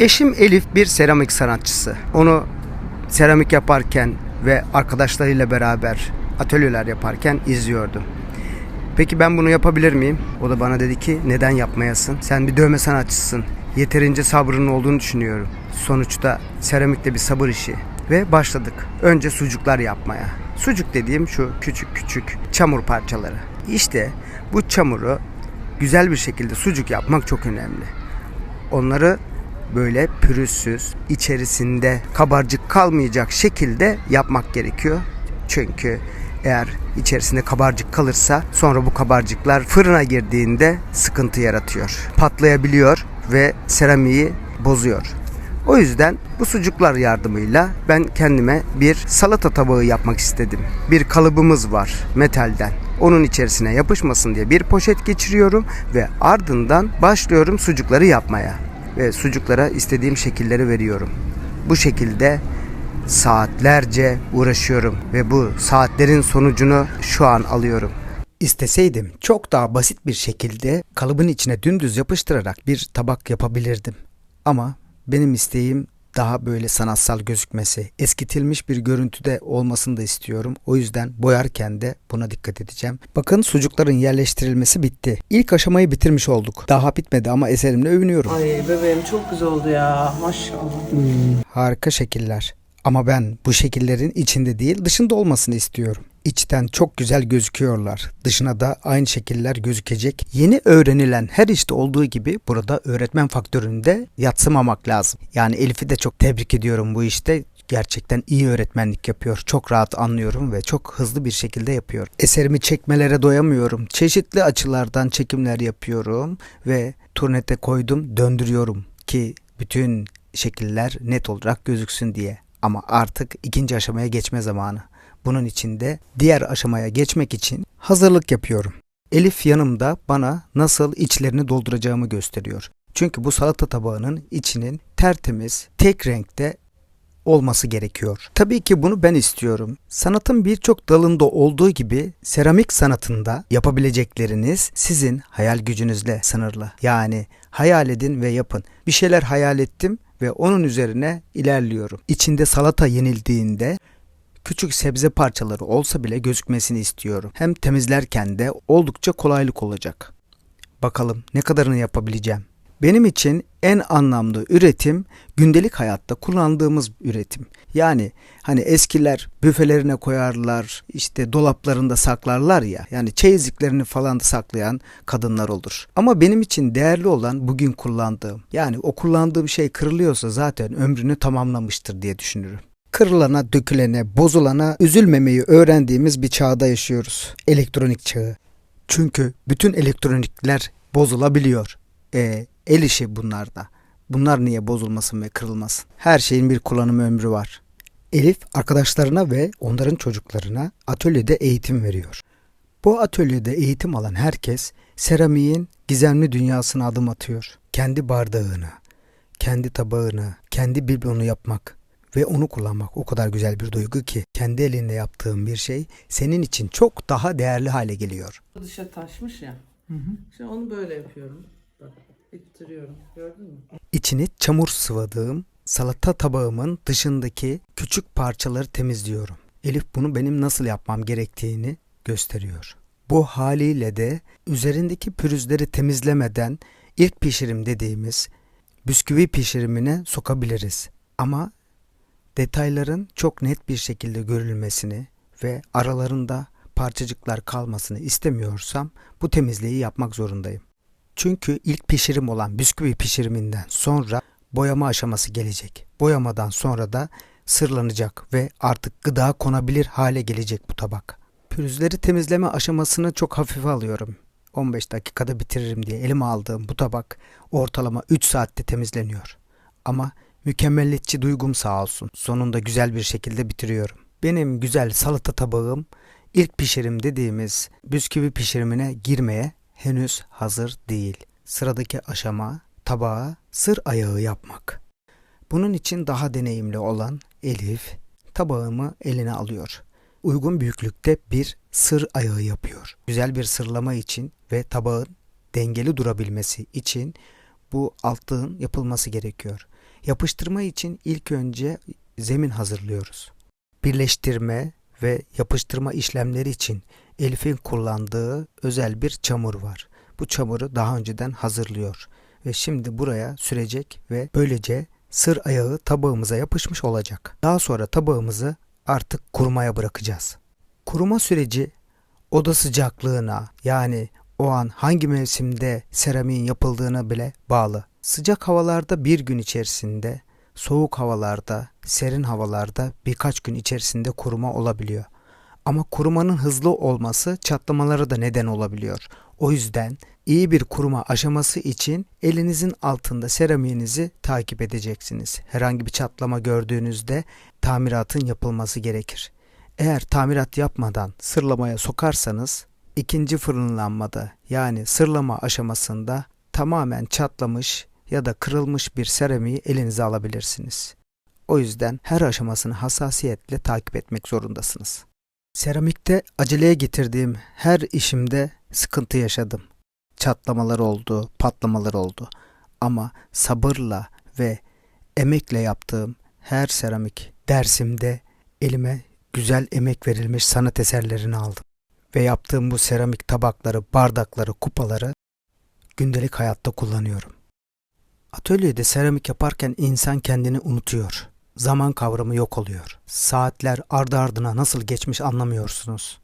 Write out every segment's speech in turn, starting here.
Eşim Elif bir seramik sanatçısı. Onu seramik yaparken ve arkadaşlarıyla beraber atölyeler yaparken izliyordum. Peki ben bunu yapabilir miyim? O da bana dedi ki neden yapmayasın? Sen bir dövme sanatçısın. Yeterince sabrının olduğunu düşünüyorum. Sonuçta seramik de bir sabır işi. Ve başladık. Önce sucuklar yapmaya. Sucuk dediğim şu küçük küçük çamur parçaları. İşte bu çamuru güzel bir şekilde sucuk yapmak çok önemli. Onları böyle pürüzsüz, içerisinde kabarcık kalmayacak şekilde yapmak gerekiyor. Çünkü eğer içerisinde kabarcık kalırsa sonra bu kabarcıklar fırına girdiğinde sıkıntı yaratıyor. Patlayabiliyor ve seramiği bozuyor. O yüzden bu sucuklar yardımıyla ben kendime bir salata tabağı yapmak istedim. Bir kalıbımız var metalden. Onun içerisine yapışmasın diye bir poşet geçiriyorum ve ardından başlıyorum sucukları yapmaya. Ve sucuklara istediğim şekilleri veriyorum. Bu şekilde saatlerce uğraşıyorum ve bu saatlerin sonucunu şu an alıyorum. İsteseydim çok daha basit bir şekilde kalıbın içine dümdüz yapıştırarak bir tabak yapabilirdim. Ama benim isteğim daha böyle sanatsal gözükmesi, eskitilmiş bir görüntüde olmasını da istiyorum. O yüzden boyarken de buna dikkat edeceğim. Bakın sucukların yerleştirilmesi bitti. İlk aşamayı bitirmiş olduk. Daha bitmedi ama eserimle övünüyorum. Ay bebeğim çok güzel oldu ya. Maşallah. Harika şekiller. Ama ben bu şekillerin içinde değil dışında olmasını istiyorum. İçten çok güzel gözüküyorlar. Dışına da aynı şekiller gözükecek. Yeni öğrenilen her işte olduğu gibi burada öğretmen faktöründe yatsımamak lazım. Yani Elif'i de çok tebrik ediyorum bu işte. Gerçekten iyi öğretmenlik yapıyor. Çok rahat anlıyorum ve çok hızlı bir şekilde yapıyor. Eserimi çekmelere doyamıyorum. Çeşitli açılardan çekimler yapıyorum ve turnete koydum, döndürüyorum ki bütün şekiller net olarak gözüksün diye. Ama artık ikinci aşamaya geçme zamanı. Bunun için de diğer aşamaya geçmek için hazırlık yapıyorum. Elif yanımda bana nasıl içlerini dolduracağımı gösteriyor. Çünkü bu salata tabağının içinin tertemiz, tek renkte olması gerekiyor. Tabii ki bunu ben istiyorum. Sanatın birçok dalında olduğu gibi seramik sanatında yapabilecekleriniz sizin hayal gücünüzle sınırlı. Yani hayal edin ve yapın. Bir şeyler hayal ettim ve onun üzerine ilerliyorum. İçinde salata yenildiğinde küçük sebze parçaları olsa bile gözükmesini istiyorum. Hem temizlerken de oldukça kolaylık olacak. Bakalım ne kadarını yapabileceğim. Benim için en anlamlı üretim gündelik hayatta kullandığımız üretim. Yani hani eskiler büfelerine koyarlar, işte dolaplarında saklarlar ya. Yani çeyizliklerini falan da saklayan kadınlar olur. Ama benim için değerli olan bugün kullandığım. Yani o kullandığım şey kırılıyorsa zaten ömrünü tamamlamıştır diye düşünürüm. Kırılana, dökülene, bozulana üzülmemeyi öğrendiğimiz bir çağda yaşıyoruz. Elektronik çağı. Çünkü bütün elektronikler bozulabiliyor. E, el işi bunlarda. Bunlar niye bozulmasın ve kırılmasın? Her şeyin bir kullanım ömrü var. Elif arkadaşlarına ve onların çocuklarına atölyede eğitim veriyor. Bu atölyede eğitim alan herkes seramiğin gizemli dünyasına adım atıyor. Kendi bardağını, kendi tabağını, kendi biblonu yapmak ve onu kullanmak o kadar güzel bir duygu ki kendi elinde yaptığın bir şey senin için çok daha değerli hale geliyor. Dışa taşmış ya. Şimdi onu böyle yapıyorum. Bak ittiriyorum. Gördün mü? İçini çamur sıvadığım salata tabağımın dışındaki küçük parçaları temizliyorum. Elif bunu benim nasıl yapmam gerektiğini gösteriyor. Bu haliyle de üzerindeki pürüzleri temizlemeden ilk pişirim dediğimiz bisküvi pişirimine sokabiliriz. Ama detayların çok net bir şekilde görülmesini ve aralarında parçacıklar kalmasını istemiyorsam bu temizliği yapmak zorundayım. Çünkü ilk pişirim olan bisküvi pişiriminden sonra boyama aşaması gelecek. Boyamadan sonra da sırlanacak ve artık gıda konabilir hale gelecek bu tabak. Pürüzleri temizleme aşamasını çok hafife alıyorum. 15 dakikada bitiririm diye elime aldığım bu tabak ortalama 3 saatte temizleniyor. Ama mükemmelliyetçi duygum sağ olsun. Sonunda güzel bir şekilde bitiriyorum. Benim güzel salata tabağım ilk pişirim dediğimiz bisküvi pişirimine girmeye henüz hazır değil. Sıradaki aşama tabağa sır ayağı yapmak. Bunun için daha deneyimli olan Elif tabağımı eline alıyor. Uygun büyüklükte bir sır ayağı yapıyor. Güzel bir sırlama için ve tabağın dengeli durabilmesi için bu altlığın yapılması gerekiyor. Yapıştırma için ilk önce zemin hazırlıyoruz. Birleştirme ve yapıştırma işlemleri için Elif'in kullandığı özel bir çamur var. Bu çamuru daha önceden hazırlıyor ve şimdi buraya sürecek ve böylece sır ayağı tabağımıza yapışmış olacak. Daha sonra tabağımızı artık kurumaya bırakacağız. Kuruma süreci oda sıcaklığına yani o an hangi mevsimde seramiğin yapıldığına bile bağlı. Sıcak havalarda bir gün içerisinde, soğuk havalarda, serin havalarda birkaç gün içerisinde kuruma olabiliyor. Ama kurumanın hızlı olması çatlamalara da neden olabiliyor. O yüzden iyi bir kuruma aşaması için elinizin altında seramiğinizi takip edeceksiniz. Herhangi bir çatlama gördüğünüzde tamiratın yapılması gerekir. Eğer tamirat yapmadan sırlamaya sokarsanız ikinci fırınlanmada yani sırlama aşamasında tamamen çatlamış ya da kırılmış bir seramiği elinize alabilirsiniz. O yüzden her aşamasını hassasiyetle takip etmek zorundasınız. Seramikte aceleye getirdiğim her işimde sıkıntı yaşadım. Çatlamalar oldu, patlamalar oldu. Ama sabırla ve emekle yaptığım her seramik dersimde elime güzel emek verilmiş sanat eserlerini aldım. Ve yaptığım bu seramik tabakları, bardakları, kupaları gündelik hayatta kullanıyorum. Atölyede seramik yaparken insan kendini unutuyor. Zaman kavramı yok oluyor. Saatler ardı ardına nasıl geçmiş anlamıyorsunuz.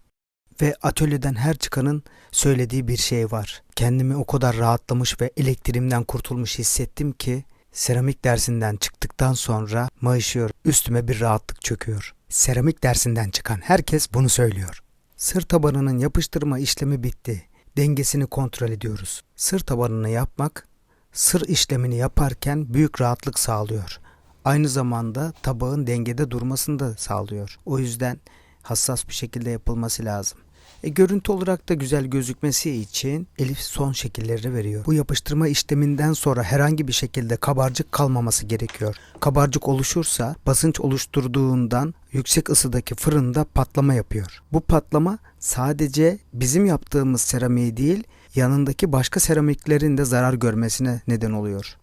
Ve atölyeden her çıkanın söylediği bir şey var. Kendimi o kadar rahatlamış ve elektriğimden kurtulmuş hissettim ki seramik dersinden çıktıktan sonra mayışıyor. Üstüme bir rahatlık çöküyor. Seramik dersinden çıkan herkes bunu söylüyor. Sır tabanının yapıştırma işlemi bitti. Dengesini kontrol ediyoruz. Sır tabanını yapmak sır işlemini yaparken büyük rahatlık sağlıyor. Aynı zamanda tabağın dengede durmasını da sağlıyor. O yüzden hassas bir şekilde yapılması lazım. E, görüntü olarak da güzel gözükmesi için Elif son şekilleri veriyor. Bu yapıştırma işleminden sonra herhangi bir şekilde kabarcık kalmaması gerekiyor. Kabarcık oluşursa basınç oluşturduğundan yüksek ısıdaki fırında patlama yapıyor. Bu patlama sadece bizim yaptığımız seramiği değil yanındaki başka seramiklerin de zarar görmesine neden oluyor.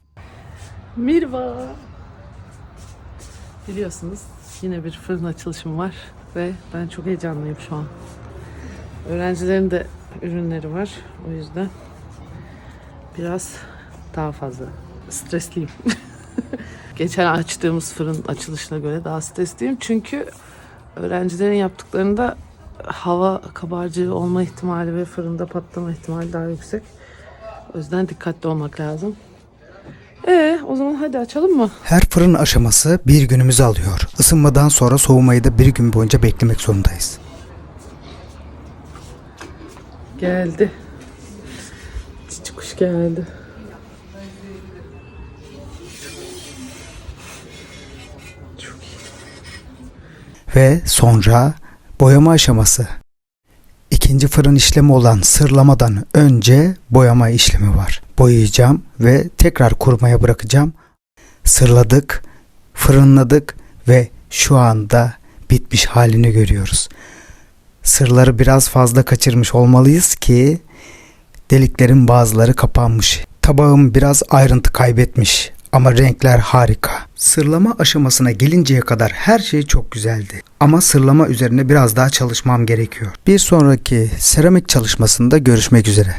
Mirva. Biliyorsunuz yine bir fırın açılışım var ve ben çok heyecanlıyım şu an. Öğrencilerin de ürünleri var o yüzden biraz daha fazla stresliyim. Geçen açtığımız fırın açılışına göre daha stresliyim çünkü öğrencilerin yaptıklarında hava kabarcığı olma ihtimali ve fırında patlama ihtimali daha yüksek. O yüzden dikkatli olmak lazım. Ee, o zaman hadi açalım mı? Her fırın aşaması bir günümüzü alıyor. Isınmadan sonra soğumayı da bir gün boyunca beklemek zorundayız. Geldi. Cici kuş geldi. Çok iyi. Ve sonra boyama aşaması. İkinci fırın işlemi olan sırlamadan önce boyama işlemi var. Boyayacağım ve tekrar kurumaya bırakacağım. Sırladık, fırınladık ve şu anda bitmiş halini görüyoruz. Sırları biraz fazla kaçırmış olmalıyız ki deliklerin bazıları kapanmış. Tabağım biraz ayrıntı kaybetmiş ama renkler harika. Sırlama aşamasına gelinceye kadar her şey çok güzeldi. Ama sırlama üzerine biraz daha çalışmam gerekiyor. Bir sonraki seramik çalışmasında görüşmek üzere.